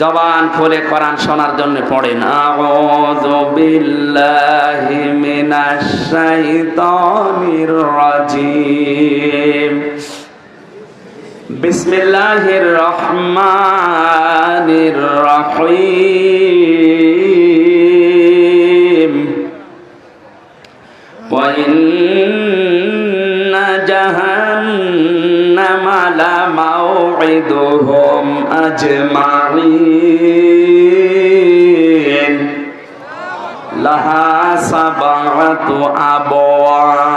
জবান খুলে কোরআন শোনার জন্য পড়েন। আউযু বিল্লাহি মিনাশ শাইতানির রাজিম। বিসমিল্লাহির রহমানির রহিম। ওয়া ইন্না জাহান্নাম وموعدهم أجمعين لها سبعة أبواب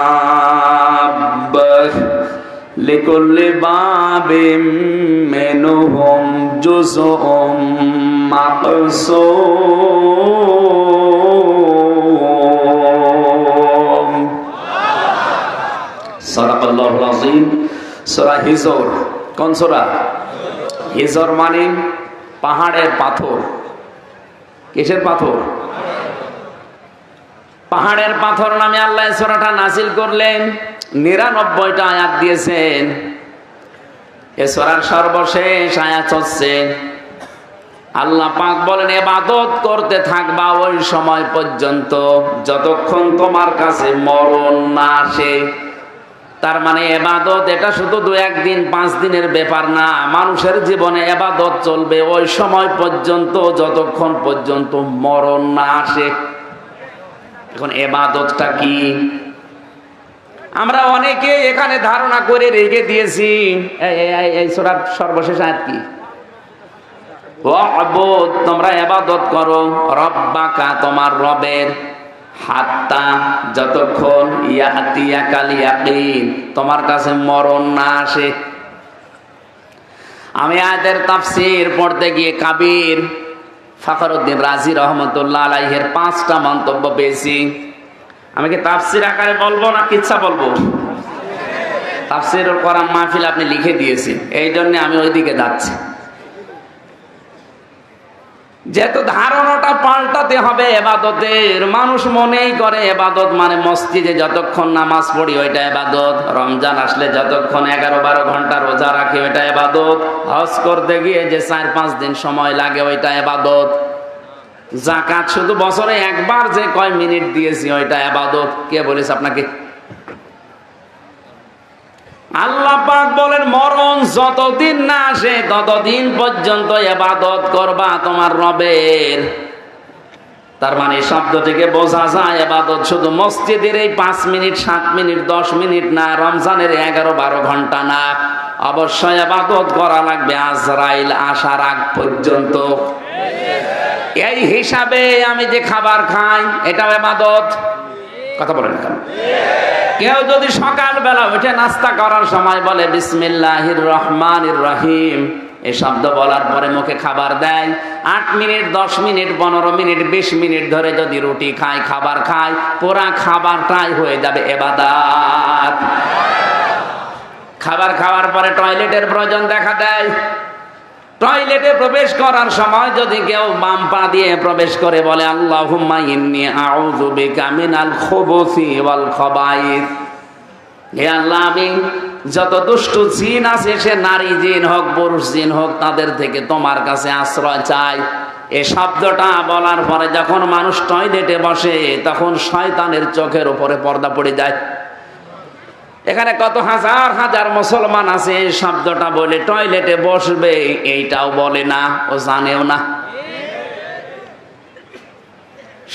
لكل باب منهم جزء مقسوم صدق الله العظيم سورة هزور সূরা? হিজর মানে পাহাড়ের পাথর। কিসের পাথর? পাহাড়ের পাথর নামে আল্লাহ সূরাটা নাজিল করলেন। নিরানব্বইটা আয়াত দিয়েছেন। এ সূরার সর্বশেষ আয়াত হচ্ছে, আল্লাহ পাক বলেন এবাদত করতে থাকবা ওই সময় পর্যন্ত, যতক্ষণ তোমার কাছে মরণ না আসে তার মানে এবাদত এটা শুধু দু একদিন, পাঁচ দিনের ব্যাপার না, মানুষের জীবনে এবাদত চলবে ওই সময় পর্যন্ত, যতক্ষণ পর্যন্ত মরণ না আসে। এখন এবাদতটা কি? আমরা অনেকে এখানে ধারণা করে রেখে দিয়েছি। সর্বশেষ আয়াত কি? তোমরা এবাদত করো, রব্বাকা তোমার রবের। হাত্তা যতক্ষণ ইয়াতিয়া কাল ইয়াকিন, তোমার কাছে মরণ না আসে। আমি আয়াতের তাফসীর পড়তে গিয়ে কাবির ফখরুদ্দিন রাজি রহমতুল্লাহ আলাইহের পাঁচটা মন্তব্য পেয়েছি। আমি কি তাফসির আকারে বলব না কিচ্ছা বলব? তাফসির করার মাহফিল আপনি লিখে দিয়েছেন এই জন্য আমি ওইদিকে যাচ্ছি। যেহেতু ধারণাটা পাল্টাতে হবে এবাদতের, মানুষ মনেই করে এবাদত মানে মসজিদে যতক্ষণ নামাজ পড়ি ওইটা এবাদত, রমজান আসলে যতক্ষণ এগারো বারো ঘণ্টা রোজা রাখি ওইটা এবাদত, হজ করতে গিয়ে যে চার পাঁচ দিন সময় লাগে ওইটা এবাদত। জাকাত শুধু বছরে একবার যে কয় মিনিট দিয়েছি ওইটা এবাদত। কে বলিস আপনাকে? আল্লাহ পাক বলেন, মরণ যতদিন না আসে, ততদিন পর্যন্ত এবাদত করবা তোমার রবের। তার মানে শব্দ থেকে বোঝা যায়, এবাদত শুধু মসজিদের এই পাঁচ মিনিট, সাত মিনিট, দশ মিনিট না, রমজানের এগারো বারো ঘণ্টা না। অবশ্যই এবাদত করা লাগবে আজরাইল আসার আগ পর্যন্ত। এই হিসাবে আমি যে খাবার খাই, এটাও এবাদত। কথা বলেন কেন কেউ যদি সকালবেলা উঠে নাস্তা করার সময় বলে, বিসমিল্লাহির রহমানির রহিম এই শব্দ বলার পরে মুখে খাবার দেয়। আট মিনিট, দশ মিনিট, পনেরো মিনিট, বিশ মিনিট ধরে যদি রুটি খায়, খাবার খায়, পুরা খাবারটাই হয়ে যাবে এবাদাত। খাবার খাওয়ার পরে টয়লেটের প্রয়োজন দেখা দেয়। টয়লেটে প্রবেশ করার সময় যদি কেউ বাম পা দিয়ে প্রবেশ করে বলে, আল্লাহুম্মা ইন্নী আউযু বিকা মিনাল খুবুসি ওয়াল খাবাইস। হে আল্লাহ, আমি যত দুষ্টু জিন আছে, সে নারী জিন হোক, পুরুষ জিন হোক, তাদের থেকে তোমার কাছে আশ্রয় চাই। এ শব্দটা বলার পরে যখন মানুষ টয়লেটে বসে, তখন শয়তানের চোখের উপরে পর্দা পড়ে যায়। এখানে কত হাজার হাজার মুসলমান আছে, এই শব্দটা বলে টয়লেটে বসবে, এইটাও বলে না, ও জানেও না।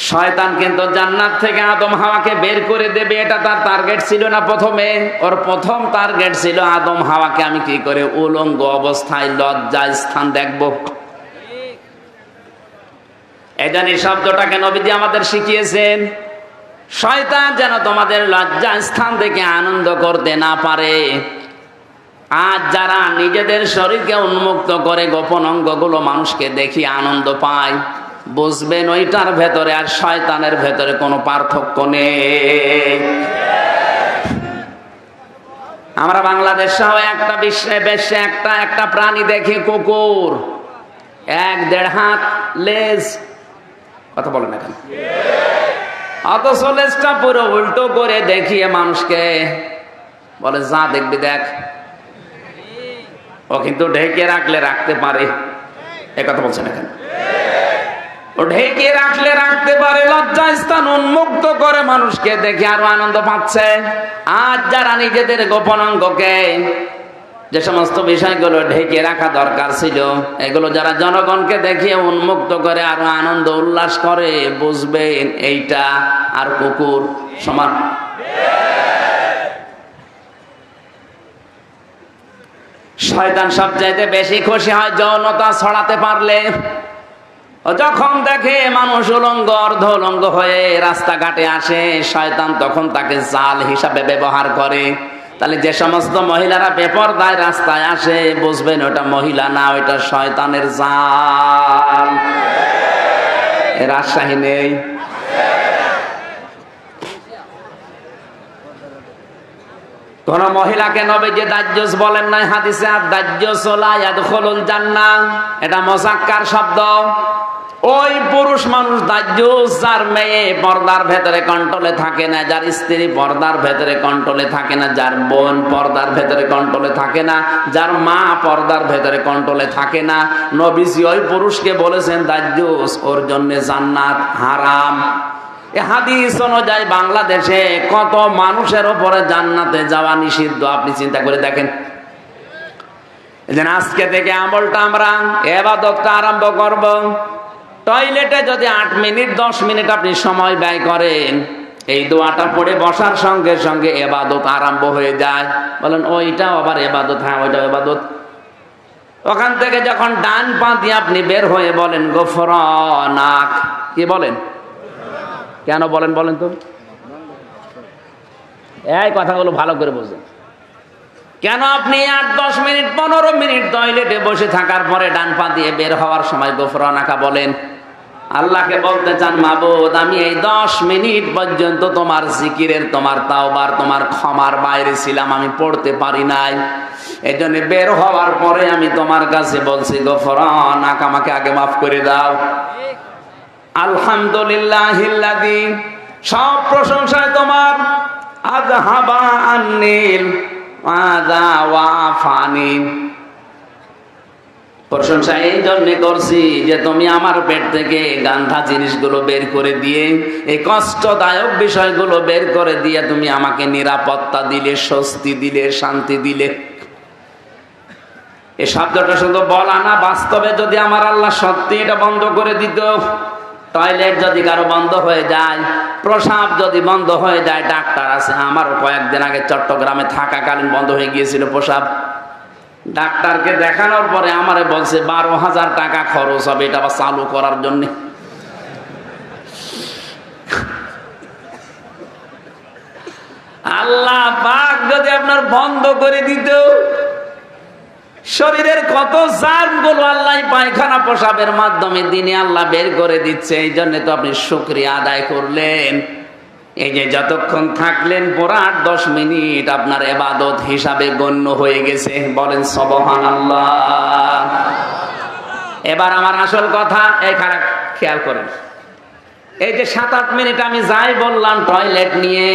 শয়তান কিন্তু জান্নাত থেকে আদম হাওয়াকে বের করে দেবে, এটা তার টার্গেট ছিল না প্রথমে। ওর প্রথম টার্গেট ছিল আদম হাওয়াকে আমি কি করে উলঙ্গ অবস্থায় লজ্জা স্থান দেখব। এই এই শব্দটাকে নবীজি আমাদের শিখিয়েছেন। শয়তান যেন তোমাদের লজ্জা স্থান থেকে আনন্দ করতে না পারে। আজ যারা নিজেদের শরীরকে উন্মুক্ত করে গোপন অঙ্গগুলো মানুষকে দেখি আনন্দ পায়, বুঝবেন ওইটার ভেতরে আর শয়তানের ভেতরে কোনো পার্থক্য নেই। আমরা বাংলাদেশ সহ একটা বিশ্বে বেশে একটা একটা প্রাণী দেখি কুকুর। এক দেড় হাত, লেজ। কথা বলেন এখন। অথচ লেজটা পুরো উল্টো করে দেখিয়ে মানুষকে বলে, যা দেখবি দেখ। ও কিন্তু ঢেকে রাখলে রাখতে পারে। এ কথা বলছেন এখানে ও ঢেকে রাখলে রাখতে পারে লজ্জা স্থান উন্মুক্ত করে মানুষকে দেখে আরও আনন্দ পাচ্ছে। আজ যারা নিজেদের গোপন অঙ্গকে যে সমস্ত বিষয়গুলো ঢেকে রাখা দরকার ছিল, এগুলো যারা জনগণকে দেখিয়ে উন্মুক্ত করে আরও আনন্দ উল্লাস করে, বুঝবেন এইটা আর কুকুর সমান। শয়তান সবচাইতে বেশি খুশি হয় যৌনতা ছড়াতে পারলে। যখন দেখে মানুষ উলঙ্গ অর্ধ উলঙ্গ হয়ে রাস্তাঘাটে আসে, শয়তান তখন তাকে জাল হিসাবে ব্যবহার করে। তাহলে যে সমস্ত মহিলারা বেপরদায় রাস্তায় আসে, বুঝবেন ওটা মহিলা না, ওইটা শয়তানের জাল। রাজশাহী নেই। কোন মহিলাকে নবে যে দাজ্জস বলেন নাই, হাদিসে আর দাজ্জস ইয়াদখুলুল জান্নাহ। এটা মোসাক্কার শব্দ। ওই পুরুষ মানুষ দাজ্জুস যার মেয়ে পর্দার ভেতরে কন্ট্রোলে থাকে না, যার স্ত্রী পর্দার ভেতরে কন্ট্রোলে থাকে না, যার বোন পর্দার ভেতরে কন্ট্রোলে থাকে না, যার মা পর্দার ভেতরে কন্ট্রোলে থাকে না। নবীজি ওই পুরুষকে বলেছেন দাজ্জুস ওর জন্য জান্নাত হারাম। হাদিস অনুযায়ী বাংলাদেশে কত মানুষের ওপরে জান্নাতে যাওয়া নিষিদ্ধ, আপনি চিন্তা করে দেখেন। আজকে থেকে আমলটা আমরা, এবাদতটা আরম্ভ করব। টয়লেটে যদি আট মিনিট, দশ মিনিট আপনি সময় ব্যয় করেন, এই দোয়াটা পড়ে বসার সঙ্গে সঙ্গে এবাদত আরম্ভ হয়ে যায়। বলেন, ওইটাও আবার এবাদত হ্যাঁ ওইটাও এবাদত। ওখান থেকে যখন ডান পা দিয়ে আপনি বের হয়ে বলেন গোফরনাক কি বলেন? কেন বলেন বলেন তো? এই কথাগুলো ভালো করে বুঝুন। কেন আপনি আট, দশ মিনিট, পনেরো মিনিট টয়লেটে বসে থাকার পরে ডান পা দিয়ে বের হওয়ার সময় গোফরানাকা বলেন, আল্লাহকে বলতে চান, মাবুদ, আমি এই দশ মিনিট পর্যন্ত তোমার জিকিরের, তোমার তাওবার, তোমার ক্ষমার বাইরে ছিলাম, আমি পড়তে পারি নাই। এই জন্য বের হওয়ার পরে আমি তোমার কাছে বলছি গোফরানাক আমাকে আগে মাফ করে দাও। আলহামদুলিল্লাহ সব প্রশংসায় তোমার আজহাবা আন্নিল। প্রশংসা এই জন্য করছি যে তুমি আমার পেট থেকে গান্ধা জিনিসগুলো বের করে দিয়ে, এই কষ্টদায়ক বিষয়গুলো বের করে দিয়ে তুমি আমাকে নিরাপত্তা দিলে, স্বস্তি দিলে, শান্তি দিলে। এই শব্দটা শুধু বলা না, বাস্তবে যদি আমার আল্লাহ সত্যি এটা বন্ধ করে দিত টয়লেট যদি কারও বন্ধ হয়ে যায়, প্রসাব যদি বন্ধ হয়ে যায়, ডাক্তার আছে। আমারও কয়েকদিন আগে চট্টগ্রামে থাকাকালীন বন্ধ হয়ে গিয়েছিল প্রসাব। ডাক্তারকে দেখানোর পরে আমারে বলছে, বারো হাজার টাকা খরচ হবে, এটা আবার চালু করার জন্যে। আল্লাহ পাক যদি আপনার বন্ধ করে দিত শরীরের কত জার্মগুলো আল্লাহ পায়খানা পোশাবের মাধ্যমে দিনে আল্লাহ বের করে দিচ্ছে, এই জন্য তো আপনি শুক্রিয়া আদায় করলেন। এই যে যতক্ষণ থাকলেন পুরো আট দশ মিনিট আপনার এবাদত হিসাবে গণ্য হয়ে গেছে। বলেন সবহান আল্লাহ এবার আমার আসল কথা এখানে খেয়াল করেন। এই যে সাত আট মিনিট আমি যাই বললাম টয়লেট নিয়ে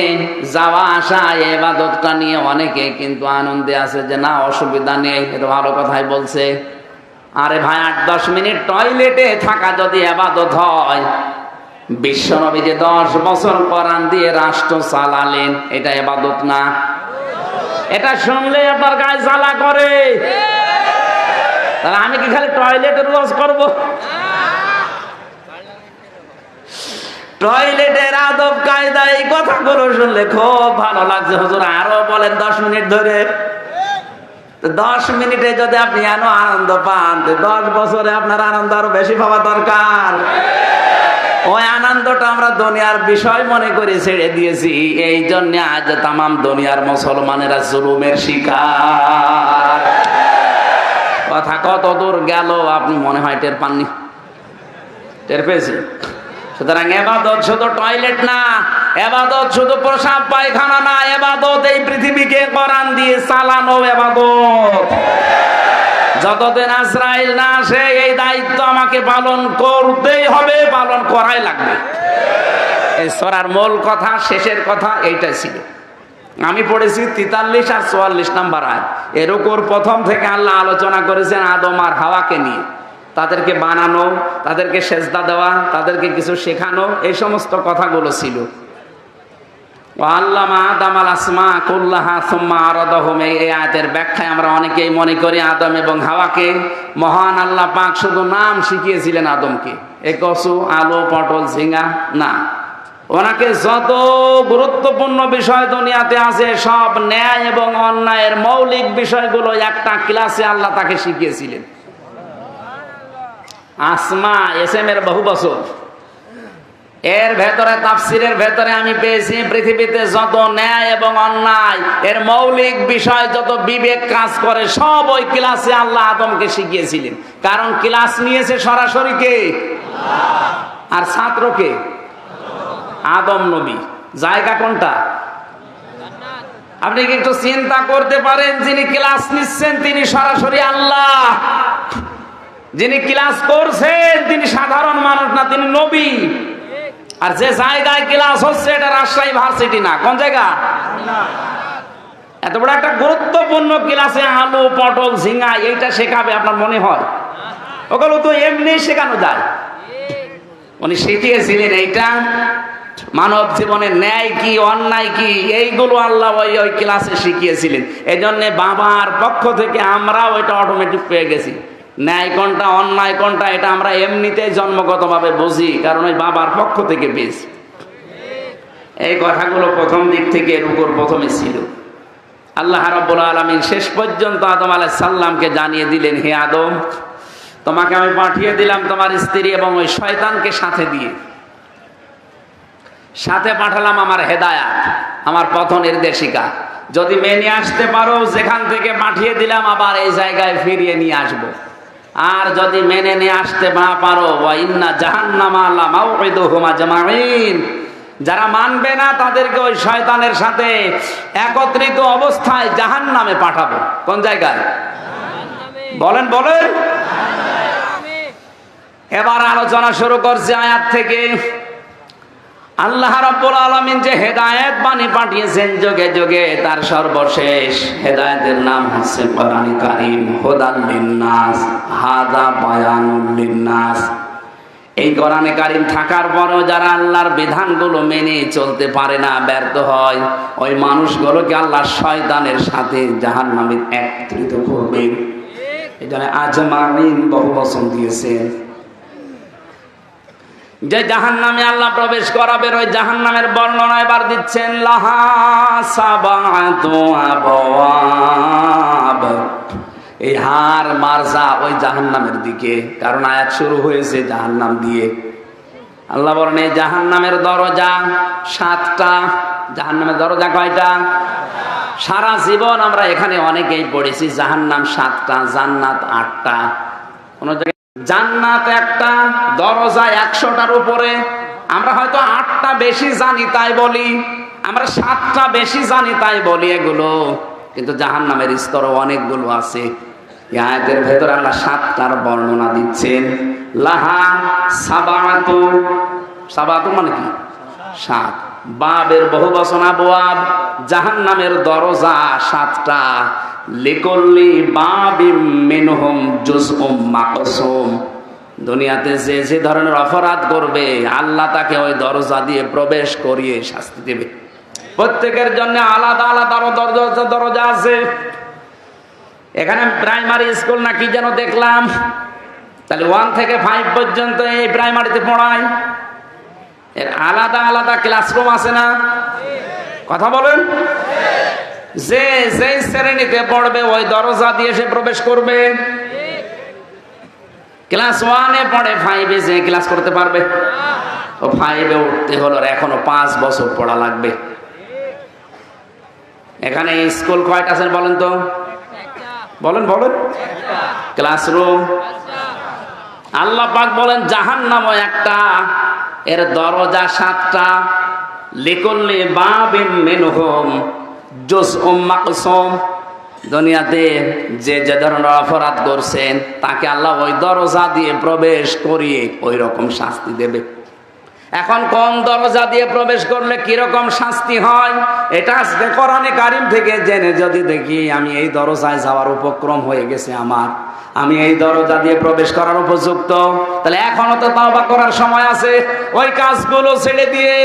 যাওয়া আসা, এবাদতটা নিয়ে অনেকে কিন্তু আনন্দে আছে যে না, অসুবিধা নেই এটা ভালো কথাই বলছে। আরে ভাই আট দশ মিনিট টয়লেটে থাকা যদি এবাদত হয়, বিশ্বনবী যে দশ বছর কোরআন দিয়ে রাষ্ট্র চালালেন, এটা এবাদত না। এটা শুনলে আপনার গায়ে জ্বালা করে। তাহলে আমি কি খালি টয়লেটের রোজ করব? টয়লেটের আদব কায়দা এই কথাগুলো শুনলে খুব ভালো লাগছে। হুজুর আরও বলেন দশ মিনিট ধরে। দশ মিনিটে যদি আপনি এন আনন্দ পান দশ বছরে আপনার আনন্দ আরও বেশি পাওয়া দরকার। ওই আনন্দটা আমরা দুনিয়ার বিষয় মনে করে ছেড়ে দিয়েছি। এই জন্য আজ তামাম দুনিয়ার মুসলমানেরা জুলুমের শিকার। কথা কত দূর গেল, আপনি মনে হয় টের পাননি। টের পেয়েছি সুতরাং এবাদত শুধু টয়লেট না, এবাদত শুধু প্রসাব পায়খানা না, এবাদত এই পৃথিবীকে কোরআন দিয়ে চালানো এবাদত। যতদিন আজরাইল না আসে, এই দায়িত্ব আমাকে পালন করতেই হবে, পালন করাই লাগবে। এই সরার মূল কথা, শেষের কথা এইটাই ছিল। আমি পড়েছি তেতাল্লিশ আর চুয়াল্লিশ নাম্বার আয় এর উপর প্রথম থেকে আল্লাহ আলোচনা করেছেন আদম আর হাওয়াকে নিয়ে। তাদেরকে বানানো, তাদেরকে সেজদা দেওয়া, তাদেরকে কিছু শেখানো, এই সমস্ত কথাগুলো ছিল। ব্যাখ্যায় আমরা অনেকেই মনে করি আদম এবং হাওয়াকে। মহান আল্লাহ পাক শুধু নাম শিখিয়েছিলেন আদমকে। এ পটল ঝিঙ্গা না। ওনাকে যত গুরুত্বপূর্ণ বিষয় দুনিয়াতে আছে, সব ন্যায় এবং অন্যায়ের মৌলিক বিষয়গুলো একটা ক্লাসে আল্লাহ তাকে শিখিয়েছিলেন। আসমা এস এম এর বহু বছর। এর ভেতরে, তাফসিরের ভেতরে আমি পেয়েছি পৃথিবীতে যত ন্যায় এবং অন্যায়, এর মৌলিক বিষয় যত বিবেক কাজ করে, সব ওই ক্লাসে আল্লাহ আদমকে শিখিয়েছিলেন। কারণ ক্লাস নিয়েছে সরাসরি কে? আর ছাত্রকে আদম নবী। জায়গা কোনটা? আপনি কি একটু চিন্তা করতে পারেন, যিনি ক্লাস নিচ্ছেন তিনি সরাসরি আল্লাহ। যিনি ক্লাস করছেন, তিনি সাধারণ মানুষ না, তিনি নবী। আর যে জায়গায় ক্লাস হচ্ছে, এটা রাজশাহী ভার্সিটি না। কোন জায়গা? এত বড় একটা গুরুত্বপূর্ণ ক্লাসে আলু, পটল, ঝিঙা, এইটা শেখাবে আপনার মনে হয়? ওগুলো তো এমনি শেখানো যায়। উনি শিখিয়েছিলেন এইটা। মানব জীবনে ন্যায় কি, অন্যায় কি, এইগুলো আল্লাহ ওই ওই ক্লাসে শিখিয়েছিলেন। এই জন্যে বাবার পক্ষ থেকে আমরাও ওইটা অটোমেটিক পেয়ে গেছি। ন্যায় কোনটা, অন্যায় কোনটা, এটা আমরা এমনিতেই জন্মগতভাবে বুঝি, কারণ ওই বাবার পক্ষ থেকে পেয়েছি এই কথাগুলো প্রথম দিক থেকে এর উপর প্রথমে ছিল। আল্লাহ রাব্বুল আলামিন শেষ পর্যন্ত আদম আলাইহিস সালামকে জানিয়ে দিলেন, হে আদম, তোমাকে আমি পাঠিয়ে দিলাম তোমার স্ত্রী এবং ওই শয়তানকে সাথে দিয়ে। সাথে পাঠালাম আমার হেদায়াত, আমার পথ নির্দেশিকা। যদি মেনে আসতে পারো, যেখান থেকে পাঠিয়ে দিলাম, আবার এই জায়গায় ফিরিয়ে নিয়ে আসব। আর যদি মেনে নিয়ে আসতে না পারো ইন্না জাহান্নামা আল্লাহ মাউইদুহুমা জামাইন যারা মানবে না তাদেরকে ওই শয়তানের সাথে একত্রিত অবস্থায় জাহান নামে পাঠাবো। কোন জায়গায়? বলেন বলেন। এবার আলোচনা শুরু করছে আয়াত থেকে। আল্লাহ রাব্বুল আলামিন যে হেদায়েত বাণী পাঠিয়েছেন যোগে যোগে, তার সর্বশেষ হেদায়েতের নাম হচ্ছে কোরআন হাদা বায়ানুল এই কোরআনে কারিম থাকার পরেও যারা আল্লাহর বিধানগুলো মেনে চলতে পারে না, ব্যর্থ হয়, ওই মানুষগুলোকে আল্লাহ শয়তানের সাথে জাহান নামে একত্রিত করবে। এই জন্য বহু দিয়েছেন। যে জাহান নামে আল্লাহ প্রবেশ করাবেন, ওই জাহান নামের বর্ণনা এবার দিচ্ছেন, লাহা এই হার মারজা ওই জাহান নামের দিকে, কারণ আয়াত শুরু হয়েছে জাহান নাম দিয়ে। আল্লাহ বলেন, এই জাহান নামের দরজা সাতটা জাহান নামের দরজা কয়টা? সারা জীবন আমরা এখানে অনেকেই পড়েছি জাহান নাম সাতটা, জান্নাত আটটা। কোনো জায়গায় জান্নাত একটা দরজা একশোটার উপরে। আমরা হয়তো আটটা বেশি জানি তাই বলি, আমরা সাতটা বেশি জানি তাই বলি এগুলো। কিন্তু জাহান নামের স্তরও অনেকগুলো আছে। আল্লাহ সাতটার বর্ণনা দিচ্ছেন। লাহা সাবাতু সাবাতু মানে কি? সাত। বাবের বহু বচনা বোয়াব জাহান নামের দরজা সাতটা। লিকল্লি বাবিম মিনহুম জুজউম মাকসুম। দুনিয়াতে যে যে ধরনের অপরাধ করবে, আল্লাহ তাকে ওই দরজা দিয়ে প্রবেশ করিয়ে শাস্তি দেবে। প্রত্যেকের জন্য আলাদা আলাদা দরজা দরজা আছে। এখানে প্রাইমারি স্কুল না কি যেন দেখলাম। তাহলে ওয়ান থেকে ফাইভ পর্যন্ত এই প্রাইমারিতে পড়ায়। এর আলাদা আলাদা ক্লাসরুম আছে না? কথা বলেন? যে যেই শ্রেণীতে পড়বে, ওই দরজা দিয়ে সে প্রবেশ করবে। ক্লাস ওয়ানে পড়ে ফাইভে যে ক্লাস করতে পারবে। ও ফাইভে উঠতে হলো এখনও পাঁচ বছর পড়া লাগবে। এখানে স্কুল কয়টা আছেন বলেন তো? বলেন বলেন। ক্লাসরুম। আল্লাহ পাক বলেন জাহান নামও একটা, এর দরজা সাতটা। লিকল্লি বাবিন মিনহুম জুজউম মাকসম। দুনিয়াতে যে যে ধরনের অপরাধ করছেন, তাকে আল্লাহ ওই দরজা দিয়ে প্রবেশ করিয়ে ওই রকম শাস্তি দেবে। এখন কোন দরজা দিয়ে প্রবেশ করলে কীরকম শাস্তি হয়? এটা আজকে কোরআনে কারিম থেকে জেনে যদি দেখি, আমি এই দরজায় যাওয়ার উপক্রম হয়ে গেছে আমার। আমি এই দরজা দিয়ে প্রবেশ করার উপযুক্ত। তাহলে এখনও তো তাওবা করার সময় আছে। ওই কাজগুলো ছেড়ে দিয়ে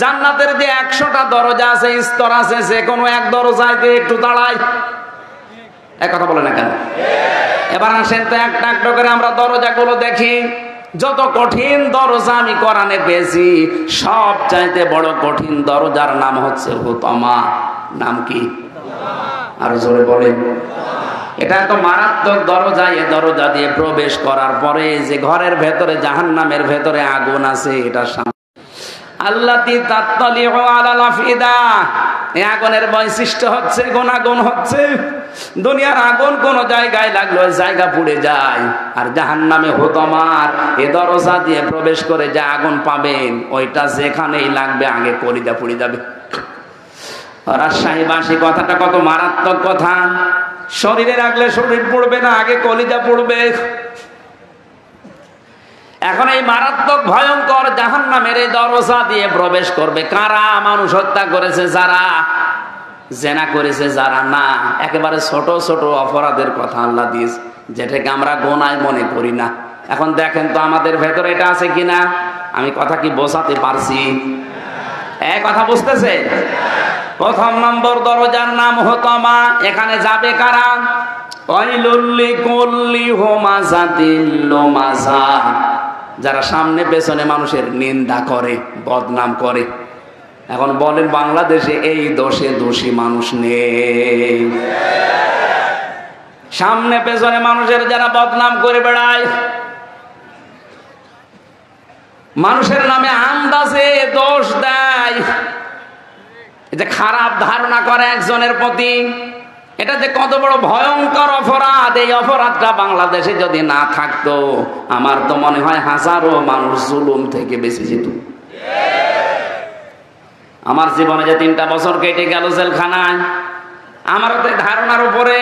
জান্নাতের যে একশোটা দরজা আছে, স্তর আছে, যে কোনো এক দরজায় দিয়ে একটু দাঁড়ায় এক কথা বলে না কেন? এবার আসেন তো একটা একটা করে আমরা দরজাগুলো দেখি। যত কঠিন দরজা আমি কোরআনে পেয়েছি, সব চাইতে বড় কঠিন দরজার নাম হচ্ছে হুতমা। নাম কি? আর জোরে বলেন। এটা এত মারাত্মক দরজা, এ দরজা দিয়ে প্রবেশ করার পরে যে ঘরের ভেতরে, জাহান্নামের ভেতরে আগুন আছে, এটা সাম- আল্লাতি তাত্তালিউ আলা এই আগুনের বৈশিষ্ট্য হচ্ছে, গুণাগুণ হচ্ছে। দুনিয়ার আগুন কোন জায়গায় লাগল জায়গা পুড়ে যায়। আর জাহান্নামে হতমার এ দরজা দিয়ে প্রবেশ করে যে আগুন পাবেন, ওইটা যেখানেই লাগবে আগে কলিজা পুড়ে যাবে। কথাটা কত মারাত্মক কথা। শরীরে রাখলে শরীর পড়বে না, আগে কলিজা পড়বে। এখন এই মারাত্মক, ভয়ঙ্কর জাহান নামের এই দরজা দিয়ে প্রবেশ করবে। কারা মানুষ হত্যা করেছে? যারা জেনা করেছে যারা না, একেবারে ছোট ছোট অপরাধের কথা আল্লাহ দিয়েছে, যেটাকে আমরা গোনায় মনে করি না। এখন দেখেন তো আমাদের ভেতরে এটা আছে কিনা? আমি কথা কি বোঝাতে পারছি? কথা বুঝতেছে? প্রথম নম্বর দরজার নাম হতমা এখানে যাবে কারা? যারা সামনে পেছনে মানুষের নিন্দা করে, বদনাম করে এখন বলেন বাংলাদেশে এই দোষে দোষী মানুষ নেই। সামনে পেছনে মানুষের যারা বদনাম করে বেড়ায়। মানুষের নামে আন্দাজে দোষ দেয়। যে খারাপ ধারণা করে একজনের প্রতি, এটা যে কত বড় ভয়ঙ্কর অপরাধ, এই অপরাধটা বাংলাদেশে যদি না থাকতো, আমার তো মনে হয় হাজারো মানুষ জুলুম থেকে বেঁচে যেত। আমার জীবনে যে তিনটা বছর কেটে গেল জেলখানায়, আমার তো ধারণার উপরে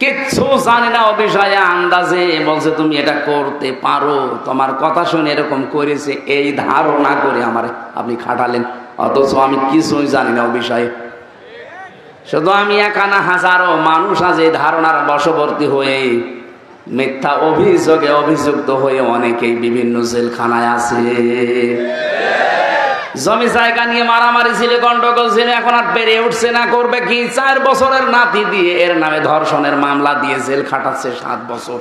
কিচ্ছু জানি না বিষয়ে আন্দাজে বলছে, তুমি এটা করতে পারো। তোমার কথা শুনে এরকম করেছে, এই ধারণা করে আমার আপনি খাটালেন। অথচ আমি কিছুই জানি না ও শুধু আমি একানা হাজারো মানুষ আজ এই ধারণার বশবর্তী হয়ে, মিথ্যা অভিযোগে অভিযুক্ত হয়ে অনেকেই বিভিন্ন জেলখানায় আছে। জমি জায়গা নিয়ে মারামারি ছিল, গন্ডগোল ছিল, এখন আর পেরে উঠছে না, করবে কি? চার বছরের নাতি দিয়ে এর নামে ধর্ষণের মামলা দিয়ে জেল খাটাচ্ছে সাত বছর।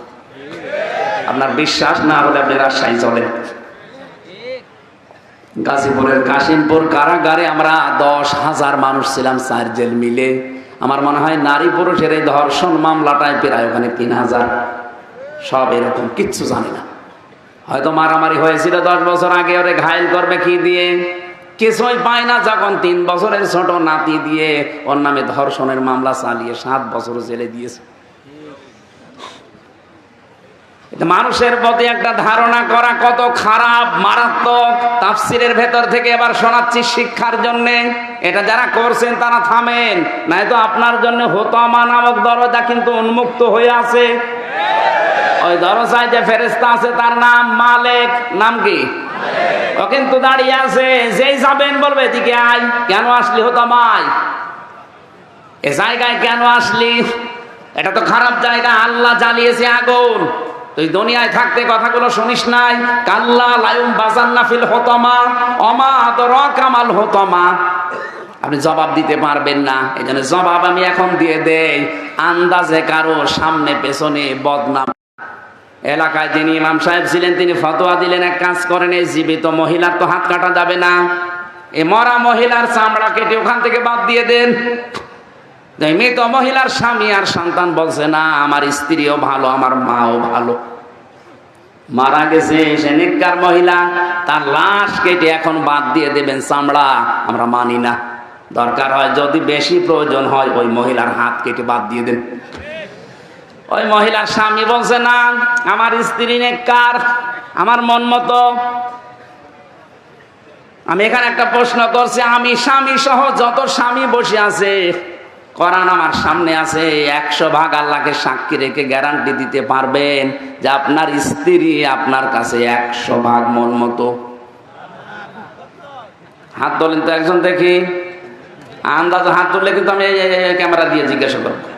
আপনার বিশ্বাস না হলে আপনি রাজশাহী চলেন। গাজীপুরের কাশিমপুর কারাগারে আমরা দশ হাজার মানুষ ছিলাম, চার জেল মিলে। আমার মনে হয় নারী পুরুষের এই ধর্ষণ মামলাটায় প্রায় ওখানে তিন হাজার। সব এরকম, কিচ্ছু জানি না। হয়তো মারামারি হয়েছিল দশ বছর আগে, ওরে ঘায়ল করবে কি দিয়ে? কিছুই পায় না যখন তিন বছরের ছোট নাতি দিয়ে ওর নামে ধর্ষণের মামলা চালিয়ে সাত বছর জেলে দিয়েছে। মানুষের প্রতি একটা ধারণা করা কত খারাপ, মারাত্মক, তাফসিরের ভেতর থেকে এবার শোনাচ্ছি শিক্ষার জন্য। এটা যারা করছেন তারা থামেন, নয়তো আপনার জন্য হোতমা নামক দরজা কিন্তু উন্মুক্ত হয়ে আছে। ওই দরজায় যে ফেরেস্তা আছে তার নাম মালেক, নাম কি? ও কিন্তু দাঁড়িয়ে আছে, যেই যাবেন বলবে, এদিকে কেন আসলি হোতামায় এ জায়গায় কেন আসলি? এটা তো খারাপ জায়গা, আল্লাহ জ্বালিয়েছে আগুন। তুই দুনিয়ায় থাকতে কথাগুলো শুনিস নাই? কাল্লা লায়ুম হতমা অমা কামাল হতমা আপনি জবাব দিতে পারবেন না। এই জন্য জবাব আমি এখন দিয়ে দেই। আন্দাজে কারও সামনে, পেছনে বদনাম এলাকায় যিনি ইমাম সাহেব ছিলেন, তিনি ফতোয়া দিলেন, এক কাজ করেন, এই জীবিত মহিলার তো হাত কাটা যাবে না। এ মরা মহিলার চামড়া কেটে ওখান থেকে বাদ দিয়ে দেন। মৃত মহিলার স্বামী আর সন্তান বলছে, না, আমার স্ত্রীও ভালো, আমার মাও ভালো। মারা গেছে, সে নিকার মহিলা, তার লাশ কেটে এখন বাদ দিয়ে দেবেন চামড়া, আমরা মানি না। দরকার হয়, যদি বেশি প্রয়োজন হয়, ওই মহিলার হাত কেটে বাদ দিয়ে দেন। ওই মহিলার স্বামী বলছে, না, আমার স্ত্রী নেককার, আমার মন মতো। আমি এখানে একটা প্রশ্ন করছি, আমি স্বামী সহ যত স্বামী বসে আছে, কোরআন আমার সামনে আছে, একশো ভাগ আল্লাহকে সাক্ষী রেখে গ্যারান্টি দিতে পারবেন যে আপনার স্ত্রী আপনার কাছে একশো ভাগ মন মতো? হাত তোলেন তো একজন দেখি। আন্দাজ হাত তুললে কিন্তু আমি ক্যামেরা দিয়ে জিজ্ঞাসা করব।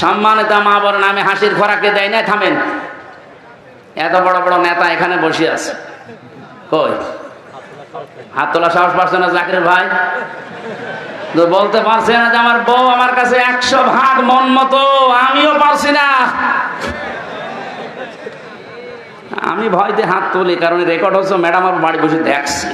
সম্মানিত মা বলেন আমি হাসির খোরাকে দেয় না, থামেন। এত বড় বড় নেতা এখানে বসে আছে। কই? হাত তোলা সাহস পাচ্ছে না জাকির ভাই? তো বলতে পারছে না যে আমার বউ আমার কাছে একশো ভাগ মন মতো, আমিও পারছি না। আমি ভয়তে হাত তুলি, কারণ রেকর্ড হচ্ছে, ম্যাডাম আমার বাড়ি বসে দেখছি।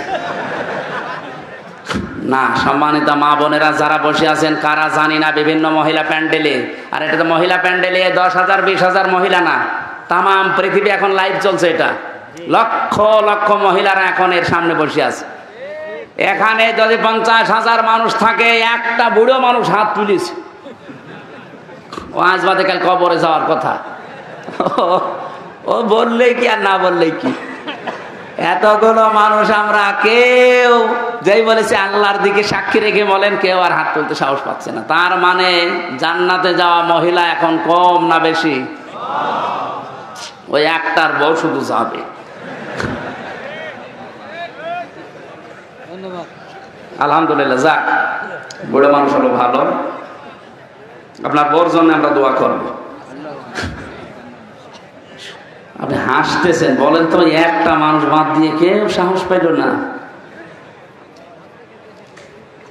না, সম্মানিত মা বোনেরা, যারা বসে আছেন, কারা জানি না বিভিন্ন মহিলা প্যান্ডেলে। আর এটা তো মহিলা প্যান্ডেলে দশ হাজার, বিশ হাজার মহিলা না। তাম পৃথিবী এখন লাইভ চলছে এটা। লক্ষ লক্ষ মহিলারা এখন এর সামনে বসে আছে। এখানে যদি পঞ্চাশ হাজার মানুষ থাকে, একটা বুড়ো মানুষ হাত তুলিস ও আজ বাদে কাল কবরে যাওয়ার কথা। ও বললেই কি আর না বললেই কি? এতগুলো মানুষ আমরা কেউ যেই বলেছে আল্লাহর দিকে সাক্ষী রেখে বলেন কেউ আর হাত তুলতে সাহস পাচ্ছে না। তার মানে জান্নাতে যাওয়া মহিলা এখন কম না বেশি? ওই একটার বউ শুধু যাবে। আলহামদুলিল্লাহ যাক বুড়ো মানুষ হলো ভালো। আপনার বোর জন্য আমরা দোয়া করব। আপনি হাসতেছেন, বলেন তো একটা মানুষ বাদ দিয়ে কেউ সাহস পাইল না।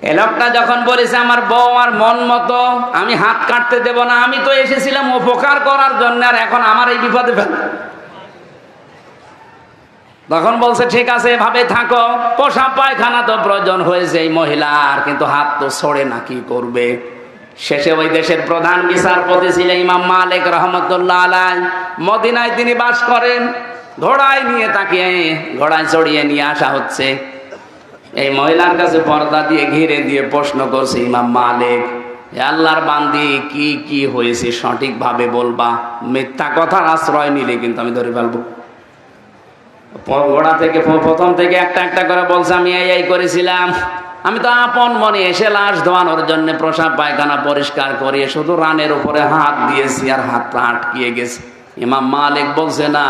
এ যখন বলেছে, আমার বউ আমার মন মতো, আমি হাত কাটতে দেব না, আমি তো এসেছিলাম উপকার করার জন্য, আর এখন আমার এই বিপদে ফেল তখন বলছে, ঠিক আছে, এভাবে থাকো, পোষা পায়খানা তো প্রয়োজন হয়েছে এই মহিলার, কিন্তু হাত তো ছড়ে না, কি করবে? শেষে ওই দেশের প্রধান বিচারপতি ছিলেন ইমাম মালিক রহমতুল্লাহ আলাই। মদিনায় তিনি বাস করেন। ঘোড়ায় নিয়ে তাকে ঘোড়ায় চড়িয়ে নিয়ে আসা হচ্ছে। এই মহিলার কাছে পর্দা দিয়ে ঘিরে দিয়ে প্রশ্ন করছে ইমাম মালিক আল্লাহর বান্দি, কি কি হয়েছে? সঠিকভাবে বলবা। মিথ্যা কথার আশ্রয় নিলে কিন্তু আমি ধরে ফেলব। ঘোড়া থেকে, প্রথম থেকে একটা একটা করে বলছে, আমি এই করেছিলাম। আমি তো আপন মনে এসে লাশ ধোয়ানোর জন্য প্রসাব পায়খানা পরিষ্কার করিয়ে শুধু রানের উপরে হাত দিয়েছি আর হাতটা আটকিয়ে গেছে। ইমাম মালিক বলছে, না,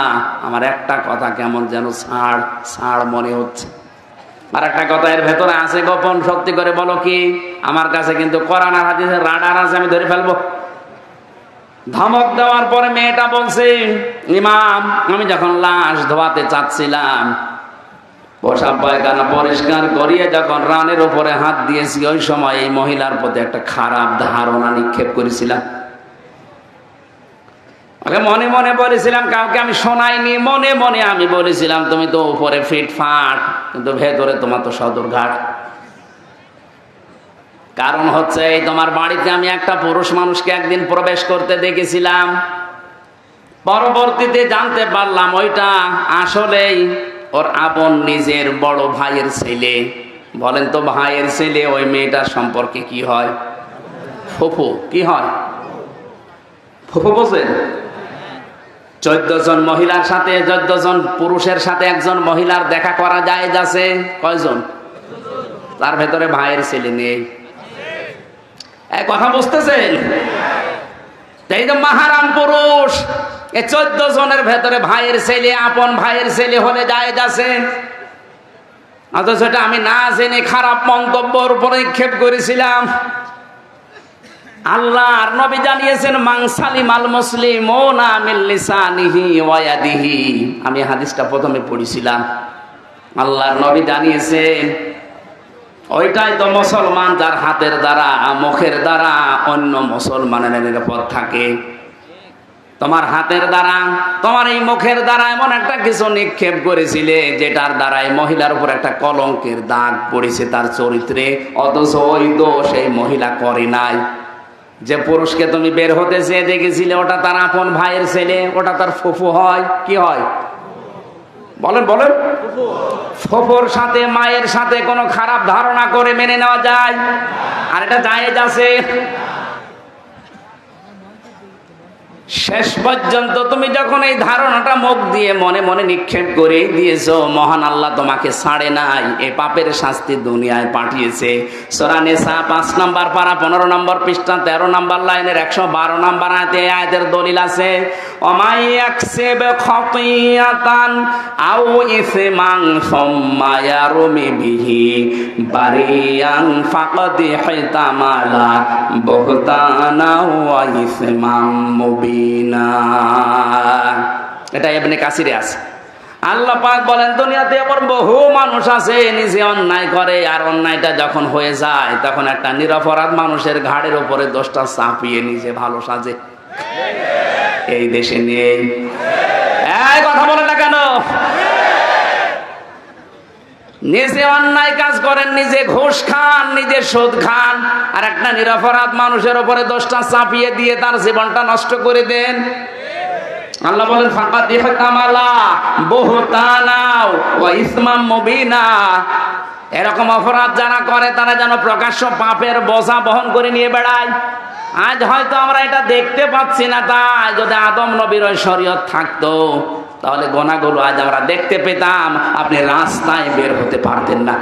আমার একটা কথা কেমন যেন ছাড় ছাড় মনে হচ্ছে। আর একটা কথা এর ভেতরে আছে গোপন, সত্যি করে বলো কি? আমার কাছে কিন্তু কোরআন আর হাদিসের রাডার আছে, আমি ধরে ফেলব। ধমক দেওয়ার পরে মেয়েটা বলছে, ইমাম, আমি যখন লাশ ধোয়াতে চাচ্ছিলাম পোশাক পায়খানা পরিষ্কার করিয়ে যখন রানের উপরে হাত দিয়েছি, ওই সময় এই মহিলার প্রতি একটা খারাপ ধারণা নিক্ষেপ করেছিলাম। মনে মনে বলেছিলাম, কাউকে আমি শোনাইনি, মনে মনে আমি বলেছিলাম, তুমি তো উপরে ফিটফাট কিন্তু ভেতরে তোমার তো সদরঘাট। কারণ হচ্ছে এই তোমার বাড়িতে আমি একটা পুরুষ মানুষকে একদিন প্রবেশ করতে দেখেছিলাম। পরবর্তীতে জানতে পারলাম ওইটা আসলেই ওর আপন নিজের বড় ভাইয়ের ছেলে। বলেন তো, ভাইয়ের ছেলে ওই মেয়েটার সম্পর্কে কি হয়? ফুফু, কি হয়? ফুফু বোঝেন? চোদ্দ জন মহিলার সাথে, চোদ্দ জন পুরুষের সাথে একজন মহিলার দেখা করা যায় যাচ্ছে কয়জন? তার ভেতরে ভাইয়ের ছেলে নেই। কথা বুঝতেছেন? এই যে মাহারাম পুরুষ। এই চোদ্দ জনের ভেতরে ভাইয়ের ছেলে, আপন ভাইয়ের ছেলে হলে যায় যাচ্ছে অথচ এটা আমি না জেনে খারাপ মন্তব্যর উপর নিক্ষেপ করেছিলাম। আল্লাহ আর নবী জানিয়েছেন মাংসালিম আল মুসলিম ও না মিল্লিসানিহি ওয়াদিহি আমি হাদিসটা প্রথমে পড়েছিলাম। আল্লাহর নবী জানিয়েছেন, ওইটাই তো মুসলমান যার হাতের দ্বারা, মুখের দ্বারা অন্য মুসলমানের নিরাপদ থাকে। তোমার হাতের দ্বারা, তোমার এই মুখের দ্বারা এমন একটা কিছু নিক্ষেপ করেছিলে, যেটার দ্বারা মহিলার উপর একটা কলঙ্কের দাগ পড়েছে তার চরিত্রে, অথচ ওই দোষ এই মহিলা করে নাই। যে পুরুষকে তুমি বের হতে চেয়ে দেখেছিলে, ওটা তার আপন ভাইয়ের ছেলে, ওটা তার ফুফু হয়, কি হয়? বলেন বলেন। ফুফুর সাথে, মায়ের সাথে কোনো খারাপ ধারণা করে মেনে নেওয়া যায়? আর এটা জায়েজ আছে? শেষ পর্যন্ত তুমি যখন এই ধারণাটা মুখ দিয়ে মনে মনে নিক্ষেপ করে দিয়েছ, মহান আল্লাহ তোমাকে ছাড়ে নাই এই পাপের শাস্তি দুনিয়ায় পাঠিয়েছে। সোরানেসা পাঁচ নাম্বার পারা, পনেরো নম্বর পৃষ্ঠা, তেরো নাম্বার লাইনের একশো বারো নাম্বার আয়তে আয়তের দলিল আছে, অমাই ইসে মাং ইসমাম এটা এমনি কাসিরে আছে। আল্লাহ পাক বলেন, দুনিয়াতে এমন বহু মানুষ আছে, নিজে অন্যায় করে আর অন্যায়টা যখন হয়ে যায়, তখন একটা নিরপরাধ মানুষের ঘাড়ের উপরে দোষটা চাপিয়ে নিজে ভালো সাজে। এই দেশে নেই। কথা বলে না কেন? নিজে অন্যায় কাজ করেন, নিজে ঘুষ খান, নিজে সুদ খান, আর একটা নিরপরাধ মানুষের উপরে দোষটা চাপিয়ে দিয়ে তার জীবনটা নষ্ট করে দেন। আল্লাহ বলেন ফাঁকা দিয়ে কামালা বহুতানাও ও ইসমাম মুবিনা। এরকম অপরাধ যারা করে, তারা যেন প্রকাশ্য পাপের বোঝা বহন করে নিয়ে বেড়ায়। আজ হয়তো আমরা এটা দেখতে পাচ্ছি না, তাই যদি আদম নবীর শরীয়ত থাকতো তাহলে গোনাগুলো আজ আমরা দেখতে পেতাম, আপনি রাস্তায় বের হতে পারতেন না।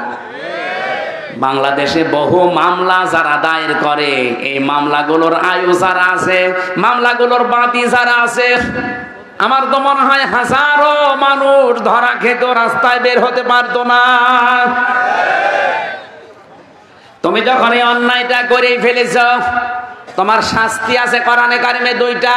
বাংলাদেশে বহু মামলা যারা দায়ের করে, এই মামলাগুলোর আয়ু যারা আছে, মামলাগুলোর বাতি যারা আছে, আমার তো মনে হয় হাজারো মানুষ ধরা খেত রাস্তায় বের হতে পারতো না। তুমি যখন এই অন্যায়টা করেই ফেলেছ, তোমার শাস্তি আছে কোরআনে কারিমে দুইটা।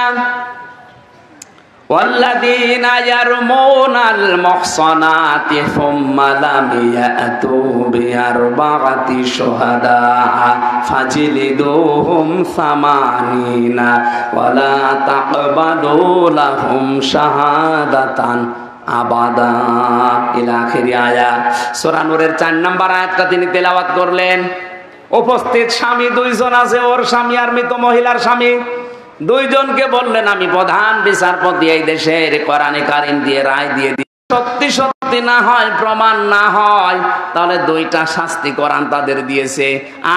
والذين يرمون المحصنات ثم لم يأتوا بأربعة شهداء فاجلدوهم ثمانين ولا تقبلوا لهم شهادة আবাদা ইলা আখিরি আয়াত সূরা নূরের 4 নম্বর আয়াতটা তিনি তেলাওয়াত করলেন উপস্থিত স্বামী দুইজন আছে ওর স্বামী আর মৃত মহিলার স্বামী দুইজনকে বললেন, আমি প্রধান বিচারপতি এই দেশের কোরআনে কারিম দিয়ে রায় দিয়ে দিই। সত্যি সত্যি না হয়, প্রমাণ না হয়, তাহলে দুইটা শাস্তি কোরআন তাদের দিয়েছে।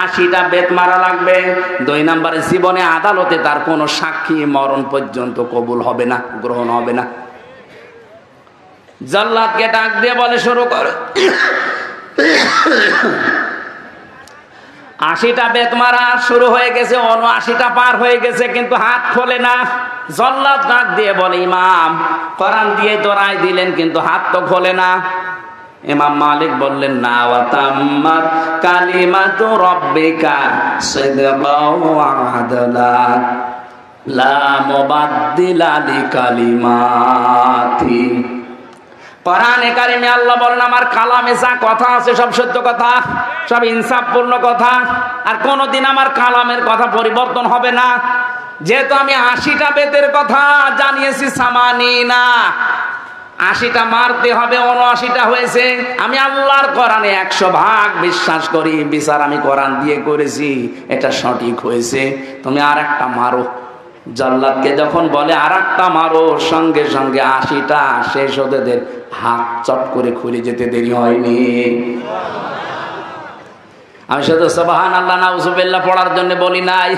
আশিটা বেত মারা লাগবে। দুই নম্বরে, জীবনে আদালতে তার কোনো সাক্ষী মরণ পর্যন্ত কবুল হবে না, গ্রহণ হবে না। জল্লাদকে ডাক দিয়ে বলে, শুরু করে। আশিটা বেত মারা শুরু হয়ে গেছে আশিটা পার হয়ে গেছে, কিন্তু হাত খোলে না। জল্লাদ ডাক দিয়ে বলে, ইমাম, কোরআন দিয়ে তো দিলেন, কিন্তু হাত তো খোলে না। ইমাম মালিক বললেন, না ওয়াতাম্মাত কালিমাতু রাব্বিকা লা মুবাদ্দিলা লিকালিমাতি। আল্লাহ বলেন, আমার কথা আছে সব সত্য কথা, সব কথা, আর আমার কালামের কথা পরিবর্তন হবে না। যেহেতু আমি আশিটা বেতের কথা জানিয়েছি, সামানি না। আশিটা মারতে হবে, উনআশিটা হয়েছে। আমি আল্লাহর কোরআনে একশো ভাগ বিশ্বাস করি, বিচার আমি কোরআন দিয়ে করেছি, এটা সঠিক হয়েছে। তুমি আর একটা মারো। জল্লাদকে যখন বলে আর একটা মারো, সঙ্গে সঙ্গে আশিটা শেষ ওদের হাত চট করে খুলে যেতে দেরি হয়নি। আমি শুধু সবাহান আল্লাহ নাউজুবিল্লাহ পড়ার জন্য বলি নাই।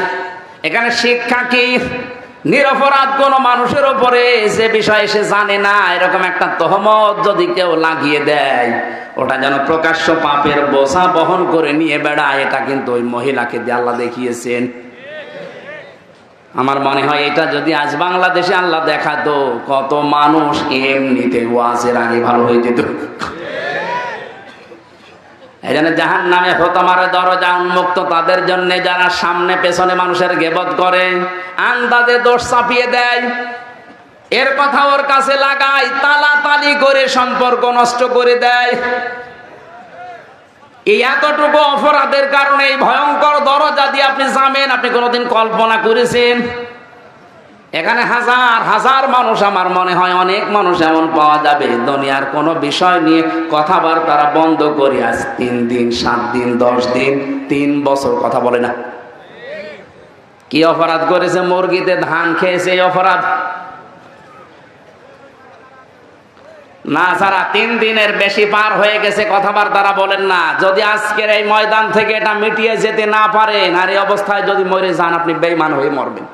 এখানে শিক্ষা কি? নিরপরাধ কোন মানুষের ওপরে যে বিষয়ে সে জানে না, এরকম একটা তহমত যদি কেউ লাগিয়ে দেয়, ওটা যেন প্রকাশ্য পাপের বোঝা বহন করে নিয়ে বেড়ায়, এটা কিন্তু ওই মহিলাকে দিয়ে আল্লাহ দেখিয়েছেন। আমার মনে হয় এটা যদি আজ বাংলাদেশে আল্লাহ দেখাতো, কত মানুষ এমনিতে ওয়াজের আগে ভালো হয়ে যেত। এই জাহান নামে হতমারে দরজা উন্মুক্ত, তাদের জন্য যারা সামনে পেছনে মানুষের গেবত করে, আন্দাজে দোষ চাপিয়ে দেয়। এর কথা ওর কাছে লাগায় তালা তালি করে সম্পর্ক নষ্ট করে দেয়। এই এতটুকু অপরাধের কারণে এই ভয়ঙ্কর দরজা দিয়ে আপনি যাবেন আপনি কোনোদিন কল্পনা করেছেন? এখানে হাজার হাজার মানুষ আমার মনে হয় অনেক মানুষ এমন পাওয়া যাবে, দুনিয়ার কোনো বিষয় নিয়ে কথাবার্তারা বন্ধ করে আজ তিন দিন, সাত দিন, দশ দিন, তিন বছর কথা বলে না। কি অপরাধ করেছে? মুরগিতে ধান খেয়েছে এই অপরাধ। না, যারা তিন দিনের বেশি পার হয়ে গেছে কথাবার্তারা বলেন না। যদি আজকের এই ময়দান থেকে এটা মিটিয়ে যেতে না পারে আর এই অবস্থায় যদি মরে যান, আপনি বেইমান হয়ে মরবেন।